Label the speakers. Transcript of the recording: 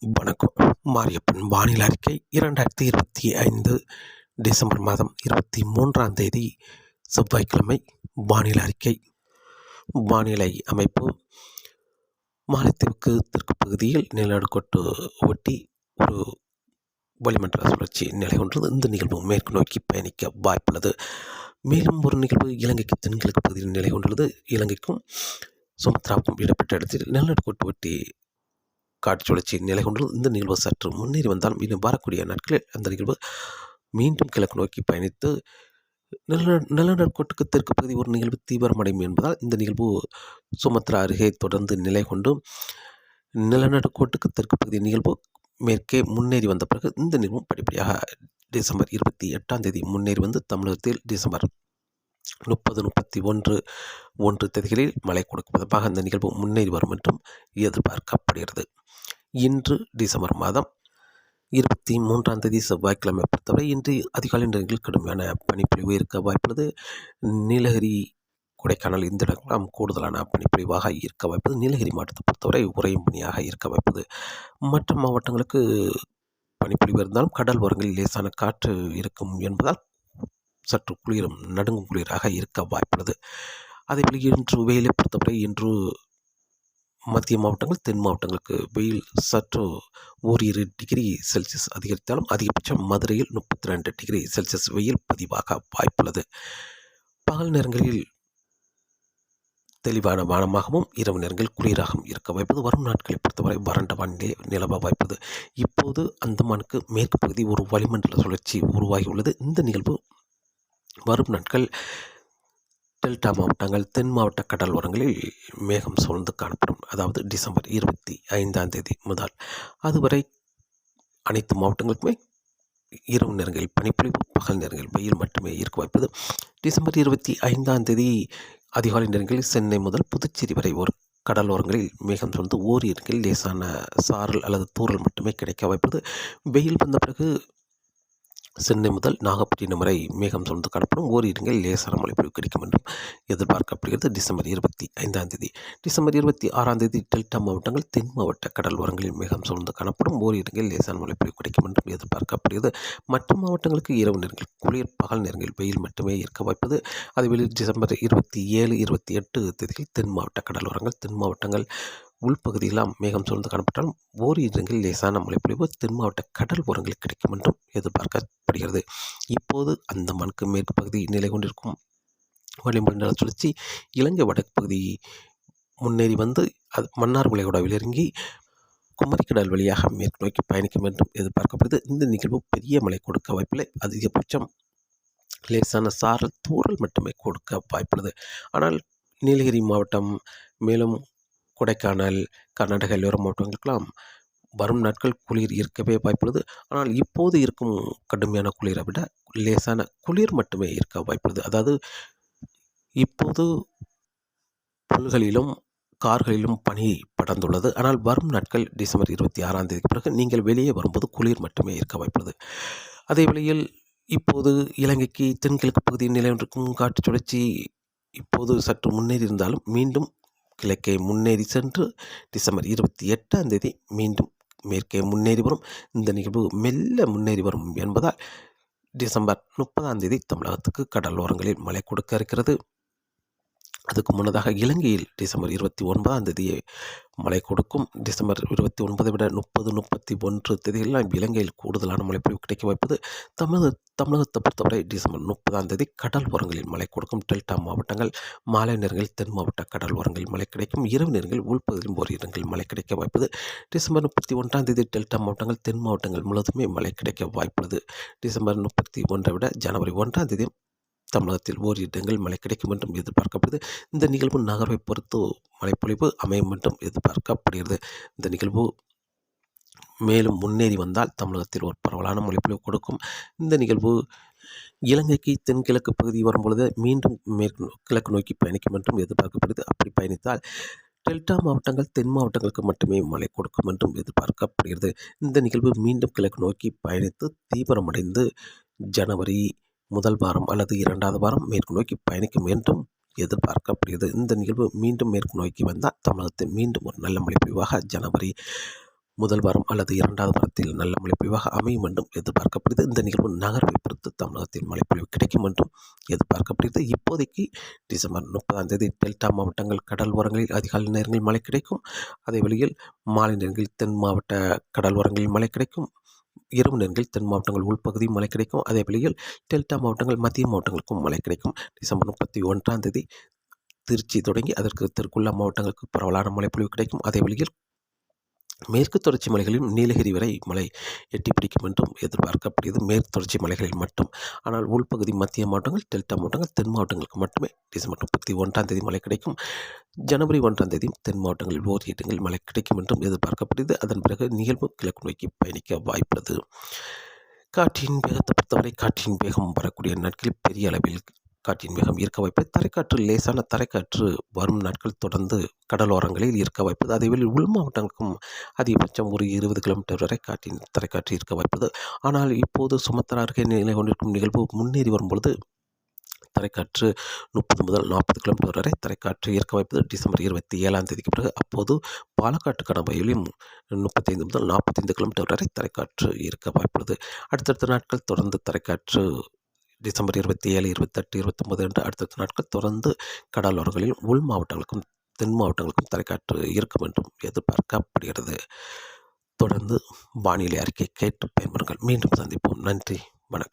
Speaker 1: வணக்கம். மாரியப்பன் வானிலை அறிக்கை இரண்டாயிரத்தி இருபத்தி ஐந்து டிசம்பர் மாதம் இருபத்தி மூன்றாம் தேதி செவ்வாய்க்கிழமை வானிலை அறிக்கை. வானிலை அமைப்பு மாலத்தீவுக்கு தெற்கு பகுதியில் நிலநடுக்கோட்டு ஒட்டி ஒரு வளிமண்டல சுழற்சி நிலை கொண்டது. இந்த நிகழ்வு மேற்கு நோக்கி பயணிக்க வாய்ப்புள்ளது. மேலும் ஒரு நிகழ்வு இலங்கைக்கு தென்கிழக்கு பகுதியில் நிலை கொண்டுள்ளது. இலங்கைக்கும் சுமத்ராவுக்கும் இடப்பட்ட இடத்தில் நிலநடுக்கோட்டு ஒட்டி காட்சி நிலை கொண்டுள்ளது இந்த நிகழ்வு சற்று முன்னேறி வந்தால் இன்னும் வரக்கூடிய நாட்களில் அந்த நிகழ்வு மீண்டும் கிழக்கு நோக்கி பயணித்து நில நிலநடுக்கோட்டுக்கு தெற்கு பகுதி ஒரு நிகழ்வு தீவிரமடையும் என்பதால் இந்த நிகழ்வு சுமத்ரா அருகே தொடர்ந்து நிலை கொண்டு நிலநடுக்கோட்டுக்கு தெற்கு பகுதி நிகழ்வு மேற்கே முன்னேறி வந்த பிறகு இந்த நிகழ்வும் படிப்படியாக டிசம்பர் இருபத்தி எட்டாம் தேதி முன்னேறி வந்து தமிழகத்தில் டிசம்பர் முப்பது முப்பத்தி ஒன்று ஒன்று தேதிகளில் மழை கொடுக்கும் விதமாக அந்த நிகழ்வு முன்னேறி வரும் என்றும் எதிர்பார்க்கப்படுகிறது. இன்று டிசம்பர் மாதம் இருபத்தி மூன்றாம் தேதி செவ்வாய்க்கிழமை பொறுத்தவரை இன்று அதிகாலை நேரங்களில் கடுமையான பனிப்பொழிவு இருக்க வாய்ப்புள்ளது. நீலகிரி கொடைக்கானல் இந்த இடங்களாம் கூடுதலான பனிப்பொழிவாக இருக்க வாய்ப்பது நீலகிரி மாவட்டத்தை பொறுத்தவரை உறையும் பணியாக இருக்க வாய்ப்பது மற்ற மாவட்டங்களுக்கு பனிப்பொழிவு இருந்தாலும் கடல் ஓரங்களில் லேசான காற்று இருக்கும் என்பதால் சற்று குளிரும் நடுங்கும் குளிராக இருக்க வாய்ப்புள்ளது. அதேபோல் இன்று வெயிலை பொறுத்தவரை இன்று மத்திய மாவட்டங்கள் தென் மாவட்டங்களுக்கு வெயில் சற்று ஒரு இரு டிகிரி செல்சியஸ் அதிகரித்தாலும் அதிகபட்சம் மதுரையில் முப்பத்தி ரெண்டு டிகிரி செல்சியஸ் வெயில் பதிவாக வாய்ப்புள்ளது. பகல் நேரங்களில் தெளிவான வானமாகவும் இரவு நேரங்களில் குளிராகவும் இருக்க வாய்ப்பது வரும் நாட்களை பொறுத்தவரை வறண்ட வானிலை நிலவ வாய்ப்பது. இப்போது அந்தமானுக்கு மேற்கு பகுதி ஒரு வளிமண்டல சுழற்சி உருவாகியுள்ளது. இந்த நிகழ்வு வரும் நாட்கள் டெல்டா மாவட்டங்கள் தென் மாவட்ட கடலோரங்களில் மேகம் சூழ்ந்து காணப்படும். அதாவது டிசம்பர் இருபத்தி ஐந்தாம் தேதி முதல் அதுவரை அனைத்து மாவட்டங்களுக்குமே இரவு நேரங்களில் பனிப்பொழிவு பகல் நேரங்களில் வெயில் மட்டுமே இருக்க வாய்ப்பது. டிசம்பர் இருபத்தி ஐந்தாம் தேதி அதிகாலை நேரங்களில் சென்னை முதல் புதுச்சேரி வரை ஒரு கடலோரங்களில் மேகம் சூழ்ந்து ஓரிடங்களில் லேசான சாரல் அல்லது தூரல் மட்டுமே கிடைக்க வாய்ப்பது. வெயில் வந்த பிறகு சென்னை முதல் நாகப்பட்டினம் வரை மேகம் சூழ்ந்து காணப்படும். ஓரிடங்களில் லேசான மழைப்பொழிவு கிடைக்கும் என்றும் எதிர்பார்க்கப்படுகிறது. டிசம்பர் இருபத்தி ஐந்தாம் தேதி. டிசம்பர் இருபத்தி ஆறாம் தேதி டெல்டா மாவட்டங்கள் தென் மாவட்ட கடல் ஓரங்களில் மேகம் சூழ்ந்து காணப்படும். ஓரிடங்களில் லேசான மழைப்பொழிவு கிடைக்கும் என்றும் எதிர்பார்க்கப்படுகிறது. மற்ற மாவட்டங்களுக்கு இரவு நேரங்கள் குளிர் பகல் நேரங்களில் வெயில் மட்டுமே இருக்க வாய்ப்பது. அதேவேளை டிசம்பர் இருபத்தி ஏழு இருபத்தி எட்டு தேதியில் தென் மாவட்ட கடலோரங்கள் தென் மாவட்டங்கள் உள்பகுதியெல்லாம் மேகம் சூழ்ந்து காணப்பட்டாலும் ஓரிரு இடங்களில் லேசான மழைப்பொழிவு தென் மாவட்ட கடல் ஓரங்களில் கிடைக்கும் என்றும் எதிர்பார்க்கப்படுகிறது. இப்போது அந்த மண்க்கு மேற்கு பகுதி நிலை கொண்டிருக்கும். வளிமண்டல சுழற்சி இலங்கை வடக்கு பகுதி முன்னேறி வந்து அது மன்னார் விளைகுடாவில் இறங்கி குமரிக்கடல் வழியாக மேற்கு நோக்கி பயணிக்கும் என்றும் எதிர்பார்க்கப்படுது. இந்த நிகழ்வு பெரிய மழை கொடுக்க வாய்ப்பில்லை. அதிகபட்சம் லேசான சாரல் தூறல் மட்டுமே கொடுக்க வாய்ப்புள்ளது. ஆனால் நீலகிரி மாவட்டம் மேலும் கொடைக்கானல் கர்நாடக எல்லோர மாவட்டங்களுக்கெல்லாம் வரும் நாட்கள் குளிர் இருக்கவே வாய்ப்புள்ளது. ஆனால் இப்போது இருக்கும் கடுமையான குளிரை விட லேசான குளிர் மட்டுமே இருக்க வாய்ப்புள்ளது. அதாவது இப்போது புல்களிலும் கார்களிலும் பனி படர்ந்துள்ளது. ஆனால் வரும் நாட்கள் டிசம்பர் இருபத்தி ஆறாம் தேதிக்கு பிறகு நீங்கள் வெளியே வரும்போது குளிர் மட்டுமே இருக்க வாய்ப்புள்ளது. அதே வேளையில் இப்போது இலங்கைக்கு தென்கிழக்கு பகுதியில் நிலவிருக்கும் காற்று சுழற்சி இப்போது சற்று முன்னேறி இருந்தாலும் மீண்டும் கிழக்கே முன்னேறி சென்று டிசம்பர் இருபத்தி எட்டாம் தேதி மீண்டும் மேற்கே முன்னேறி வரும். இந்த நிகழ்வு மெல்ல முன்னேறி வரும் என்பதால் டிசம்பர் முப்பதாம் தேதி தமிழகத்துக்கு கடலோரங்களில் மழை கொடுக்க இருக்கிறது. அதுக்கு முன்னதாக இலங்கையில் டிசம்பர் இருபத்தி ஒன்பதாம் தேதியை மழை கொடுக்கும். டிசம்பர் இருபத்தி ஒன்பதை விட முப்பது முப்பத்தி ஒன்று தேதியெல்லாம் இலங்கையில் கூடுதலான மழைப்பொழிவு கிடைக்க வாய்ப்பது தமிழக தமிழகத்தை பொறுத்தவரை டிசம்பர் முப்பதாம் தேதி கடல் ஓரங்களில் மழை கொடுக்கும். டெல்டா மாவட்டங்கள் மாலை நேரங்களில் தென் மாவட்ட கடல் ஓரங்களில் மழை கிடைக்கும். இரவு நேரங்களில் உள்பகுதியில் ஒரு இடங்களில் மழை கிடைக்க வாய்ப்பது. டிசம்பர் முப்பத்தி ஒன்றாம் தேதி டெல்டா மாவட்டங்கள் தென் மாவட்டங்கள் முழுவதுமே மழை கிடைக்க வாய்ப்புள்ளது. டிசம்பர் முப்பத்தி ஒன்றை விட ஜனவரி ஒன்றாம் தேதி தமிழகத்தில் ஓரிரு இடங்கள் மழை கிடைக்கும் என்றும் எதிர்பார்க்கப்படுது. இந்த நிகழ்வு நகர்வை பொறுத்து மழைப்பொழிவு அமையும் என்றும் எதிர்பார்க்கப்படுகிறது. இந்த நிகழ்வு மேலும் முன்னேறி வந்தால் தமிழகத்தில் ஒரு பரவலான மொழிப்பொழிவு கொடுக்கும். இந்த நிகழ்வு இலங்கைக்கு தென்கிழக்கு பகுதி வரும்பொழுது மீண்டும் மேற்கு கிழக்கு நோக்கி பயணிக்கும் என்றும் எதிர்பார்க்கப்படுது. அப்படி பயணித்தால் டெல்டா மாவட்டங்கள் தென் மாவட்டங்களுக்கு மட்டுமே மழை கொடுக்கும் என்றும் எதிர்பார்க்கப்படுகிறது. இந்த நிகழ்வு மீண்டும் கிழக்கு நோக்கி பயணித்து தீவிரமடைந்து ஜனவரி முதல் வாரம் அல்லது இரண்டாவது வாரம் மேற்கு நோக்கி பயணிக்கும் என்றும் எதிர்பார்க்கப்படுகிறது. இந்த நிகழ்வு மீண்டும் மேற்கு நோக்கி வந்தால் தமிழகத்தில் மீண்டும் ஒரு நல்ல மழை பொழிவாக ஜனவரி முதல் வாரம் அல்லது இரண்டாவது வாரத்தில் நல்ல மழைப்பொழிவாக அமையும் என்றும் எதிர்பார்க்கப்படுகிறது. இந்த நிகழ்வு நகர்வை பொறுத்து தமிழகத்தில் மழைப்பொழிவு கிடைக்கும் என்றும் எதிர்பார்க்கப்படுகிறது. இப்போதைக்கு டிசம்பர் முப்பதாம் தேதி டெல்டா மாவட்டங்கள் கடல் ஓரங்களில் அதிகாலை நேரங்களில் மழை கிடைக்கும். அதே வழியில் மாலை நேரங்களில் தென் மாவட்ட கடல் ஓரங்களில் மழை கிடைக்கும். இரவு நேரங்களில் தென் மாவட்டங்கள் உள்பகுதி மழை கிடைக்கும். அதே வழியில் டெல்டா மாவட்டங்கள் மத்திய மாவட்டங்களுக்கும் மழை கிடைக்கும். டிசம்பர் முப்பத்தி ஒன்றாம் தேதி திருச்சி தொடங்கி அதற்கு திருக்குள்ளா மாவட்டங்களுக்கு பரவலான மழைப்பொழிவு கிடைக்கும். அதே வழியில் மேற்கு தொடர்ச்சி மலைகளிலும் நீலகிரி வரை மழை எட்டி பிடிக்கும் என்றும் எதிர்பார்க்கப்படுகிறது. மேற்கு தொடர்ச்சி மலைகளில் மட்டும். ஆனால் உள்பகுதி மத்திய மாவட்டங்கள் டெல்டா மாவட்டங்கள் தென் மாவட்டங்களுக்கு மட்டுமே டிசம்பர் முப்பத்தி ஒன்றாம் தேதி மழை கிடைக்கும். ஜனவரி ஒன்றாம் தேதி தென் மாவட்டங்களில் ஓர் இடங்களில் மழை கிடைக்கும் என்றும் எதிர்பார்க்கப்படுகிறது. அதன் பிறகு நிகழ்வு கிழக்கு நோக்கி பயணிக்க வாய்ப்புள்ளது. காற்றின் வேகத்தை பொறுத்தவரை காற்றின் வேகம் வரக்கூடிய நாட்களில் பெரிய அளவில் காற்றின் வேகம் இருக்க வாய்ப்பு தரைக்காற்று லேசான தரைக்காற்று வரும் நாட்கள் தொடர்ந்து கடலோரங்களில் இருக்க வாய்ப்பது அதேவேளை உள் மாவட்டங்களுக்கும் அதிகபட்சம் ஒரு இருபது கிலோமீட்டர் வரை காற்றின் தரைக்காற்று இருக்க வாய்ப்பது ஆனால் இப்போது சுமத்ரா அருகே நிலை கொண்டிருக்கும் நிகழ்வு முன்னேறி வரும்பொழுது தரைக்காற்று முப்பது முதல் நாற்பது கிலோமீட்டர் வரை தரைக்காற்று இருக்க வாய்ப்பது டிசம்பர் இருபத்தி ஏழாம் தேதிக்கு பிறகு அப்போது பாலக்காட்டு கடம்பையிலும் முப்பத்தைந்து முதல் நாற்பத்தைந்து கிலோமீட்டர் வரை தரைக்காற்று இருக்க வாய்ப்புள்ளது. அடுத்தடுத்த நாட்கள் தொடர்ந்து தரைக்காற்று டிசம்பர் இருபத்தி ஏழு இருபத்தெட்டு இருபத்தொம்பது என்று அடுத்தடுத்த நாட்கள் தொடர்ந்து கடலோரங்களில் உள் மாவட்டங்களுக்கும் தென் மாவட்டங்களுக்கும் தலைக்காற்று இருக்கும் என்றும் எதிர்பார்க்கப்படுகிறது. தொடர்ந்து வானிலை அறிக்கை கேட்டு பயன்பெறுங்கள். மீண்டும் சந்திப்போம். நன்றி. வணக்கம்.